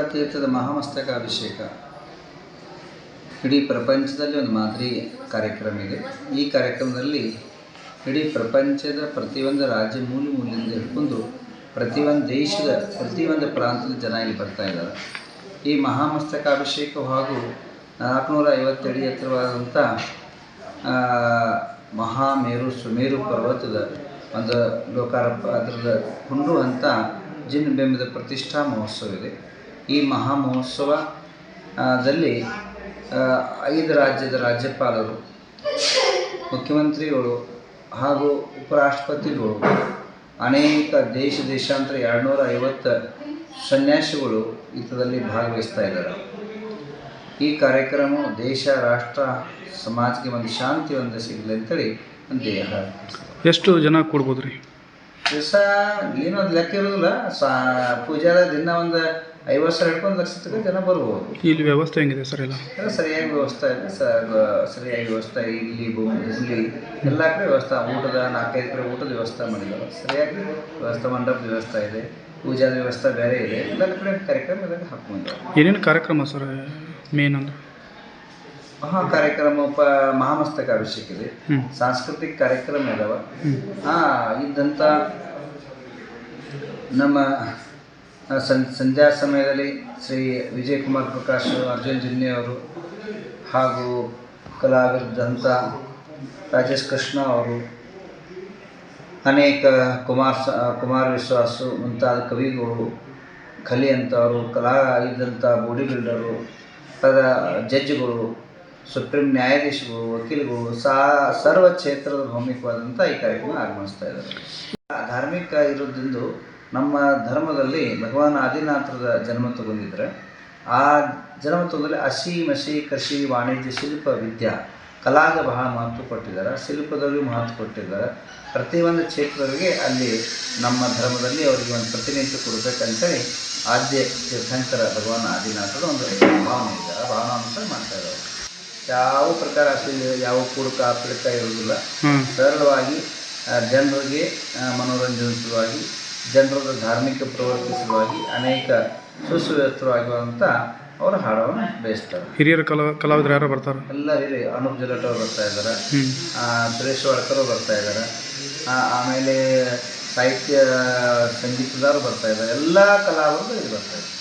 ಆಡಳಿತದ ಮಹಾಮಸ್ತಕ ಅಭಿಷೇಕ. ಇಡೀ ಪ್ರಪಂಚದಲ್ಲಿ ಒಂದು ಮಾದರಿ ಕಾರ್ಯಕ್ರಮ ಇದೆ. ಈ ಕಾರ್ಯಕ್ರಮದಲ್ಲಿ ಇಡೀ ಪ್ರಪಂಚದ ಪ್ರತಿಯೊಂದು ರಾಜ್ಯ ಮೂಲೆ ಮೂಲೆಯಿಂದ ಹಿಡ್ಕೊಂಡು ಪ್ರತಿಯೊಂದು ದೇಶದ ಪ್ರತಿಯೊಂದು ಪ್ರಾಂತದ ಜನ ಇಲ್ಲಿ ಬರ್ತಾ ಇದ್ದಾರೆ. ಈ ಮಹಾಮಸ್ತಕಾಭಿಷೇಕ ಹಾಗೂ ನಾಲ್ಕುನೂರ ಐವತ್ತು ಅಡಿ ಎತ್ತರವಾದಂಥ ಮಹಾಮೇರು ಸುಮೇರು ಪರ್ವತದ ಒಂದು ಲೋಕಾರ್ಪ, ಅದರದ ಹುಂಡು ಅಂತ ಜಿನ್ ಬೆಂಬದ ಪ್ರತಿಷ್ಠಾ ಮಹೋತ್ಸವ ಇದೆ. ಈ ಮಹಾ ಮಹೋತ್ಸವ ಆ, ದಲ್ಲಿ ಆ, ಐದು ರಾಜ್ಯದ ರಾಜ್ಯಪಾಲರು ಮುಖ್ಯಮಂತ್ರಿಗಳು ಹಾಗೂ ಉಪರಾಷ್ಟ್ರಪತಿಗಳು ಅನೇಕ ದೇಶ ದೇಶಾಂತರ ಎರಡುನೂರ ಐವತ್ತು ಸನ್ಯಾಸಿಗಳು ಇದರಲ್ಲಿ ಭಾಗವಹಿಸ್ತಾ ಇದ್ದಾರೆ. ಈ ಕಾರ್ಯಕ್ರಮ ದೇಶ ರಾಷ್ಟ್ರ ಸಮಾಜಕ್ಕೆ ಒಂದು ಶಾಂತಿ ಒಂದು ಸಿಗಲಿ ಅಂತೇಳಿ ದೇಹ ಎಷ್ಟು ಜನ ಕೊಡ್ಬೋದು ರೀ ದಿವಸ ಏನೊಂದು ಲೆಕ್ಕ ಇರೋದಿಲ್ಲ ಸಾ ಪೂಜಾರ ದಿನ ಒಂದು ಐವತ್ತು ಸಾವಿರ ಹಿಡ್ಕೊಂಡು ಲಕ್ಷ ತನಕ ಜನ ಬರ್ಬೋದು. ಇಲ್ಲಿ ವ್ಯವಸ್ಥೆ ಹೆಂಗಿದೆ ಸರ್ ಎಲ್ಲ? ಎಲ್ಲ ಸರಿಯಾಗಿ ವ್ಯವಸ್ಥೆ ಇದೆ ಸರಿಯಾಗಿ ವ್ಯವಸ್ಥೆ ಇಲ್ಲಿ ಹುಬ್ಳಿ ಎಲ್ಲ ಕಡೆ ವ್ಯವಸ್ಥೆ ಊಟದ ನಾಲ್ಕೈದು ಕಡೆ ಊಟದ ವ್ಯವಸ್ಥೆ ಮಾಡಿದ್ದಾರೆ. ಸರಿಯಾಗಿ ವ್ಯವಸ್ಥೆ ಮಂಡಪದ ವ್ಯವಸ್ಥೆ ಇದೆ ಪೂಜಾದ ವ್ಯವಸ್ಥೆ ಬೇರೆ ಇದೆ. ಎಲ್ಲ ಕಡೆ ಕಾರ್ಯಕ್ರಮ ಎಲ್ಲ ಹಾಕೊಂಡು ಏನೇನು ಕಾರ್ಯಕ್ರಮ ಸರ್ ಮೇನ್ ಅಂದ್ರೆ ಮಹಾ ಕಾರ್ಯಕ್ರಮ ಪ ಮಹಾಮಸ್ತಕ ಅಭಿಷೇಕ ಇದೆ. ಸಾಂಸ್ಕೃತಿಕ ಕಾರ್ಯಕ್ರಮ ಇದಾವ. ಹಾ ಇದ್ದಂತ ಇದ್ದಂಥ ನಮ್ಮ ಸಂ, ಸಂಧ್ಯಾ ಸಮಯದಲ್ಲಿ ಶ್ರೀ ವಿಜಯ್ ಕುಮಾರ್ ಪ್ರಕಾಶ್ ಅರ್ಜುನ್ ಅವರು ಹಾಗೂ ಕಲಾವಿದಂಥ ರಾಜೇಶ್ ಕೃಷ್ಣ ಅವರು, ಅನೇಕ ಕುಮಾರ್ ಕುಮಾರ ವಿಶ್ವಾಸು ಮುಂತಾದ ಕವಿಗಳು, ಕಲಿ ಅಂತವರು, ಕಲಾ ಇದ್ದಂಥ ಬಾಡಿ ಬಿಲ್ಡರು, ಅದರ ಜಡ್ಜ್ಗಳು, ಸುಪ್ರೀಂ ನ್ಯಾಯಾಧೀಶಗಳು ವಕೀಲ್ಗಳು, ಸಾ, ಸರ್ವ ಕ್ಷೇತ್ರದ ಭೌಮಿಕವಾದಂಥ ಈ ಕಾರ್ಯಕ್ರಮ ಆಗಮಿಸ್ತಾ ಇದ್ದಾರೆ. ಧಾರ್ಮಿಕ ಇರೋದ್ರಿಂದ ನಮ್ಮ ಧರ್ಮದಲ್ಲಿ ಭಗವಾನ್ ಆದಿನಾಥರದ ಜನ್ಮ ತಗೊಂಡಿದ್ರೆ ಆ ಜನ್ಮ ತಗೊಂಡಲ್ಲಿ ಹಸಿ ಮಸಿ ಕೃಷಿ ವಾಣಿಜ್ಯ ಶಿಲ್ಪ ವಿದ್ಯಾ ಕಲಾಗ ಬಹಳ ಮಹತ್ವ ಕೊಟ್ಟಿದ್ದಾರೆ. ಶಿಲ್ಪದಲ್ಲಿ ಮಹತ್ವ ಕೊಟ್ಟಿದ್ದಾರೆ. ಪ್ರತಿಯೊಂದು ಕ್ಷೇತ್ರದವರಿಗೆ ಅಲ್ಲಿ ನಮ್ಮ ಧರ್ಮದಲ್ಲಿ ಅವರಿಗೆ ಒಂದು ಪ್ರತಿನಿಧಿತ್ವ ಕೊಡಬೇಕಂತೇಳಿ ಆದ್ಯ ತೀರ್ಥಂಕರ ಭಗವಾನ್ ಆದಿನಾಥರ ಒಂದು ಭಾವನೆ ಇದೆ ಆ ಭಾವನಾಂಶ ಮಾಡ್ತಾ ಇದ್ದಾರೆ. ಯಾವ ಪ್ರಕಾರ ಅಶ್ಲೀಲ ಯಾವ ಕುಡುಕ ಪಿಡುಕ ಇರುವುದಿಲ್ಲ. ಸರಳವಾಗಿ ಜನರಿಗೆ ಆ, ಮನೋರಂಜನೆ ಸಲುವಾಗಿ ಜನರದ ಧಾರ್ಮಿಕ ಪ್ರವೃತ್ತಿ ಸಲುವಾಗಿ ಅನೇಕ ಸುಸುವ್ಯವಸ್ಥಿತವಾಗಿರುವಂಥ ಅವರು ಹಾಡವನ್ನು ಬೇಯಿಸ್ತಾರೆ. ಹಿರಿಯರ ಕಲಾ ಕಲಾವಿದರು ಯಾರು ಬರ್ತಾರೆ? ಎಲ್ಲ ಹಿರಿಯ ಅನೂಪ್ ಜಲಟ್ ಅವರು ಬರ್ತಾ ಇದ್ದಾರೆ. ಸುರೇಶ್ ವಾಡ್ಕರ್ ಬರ್ತಾ ಇದ್ದಾರೆ. ಆಮೇಲೆ ಸಾಹಿತ್ಯ ಸಂಗೀತದವರು ಬರ್ತಾ ಇದ್ದಾರೆ. ಎಲ್ಲ ಕಲಾವಿದರು ಇಲ್ಲಿ ಬರ್ತಾ ಇದ್ದಾರೆ.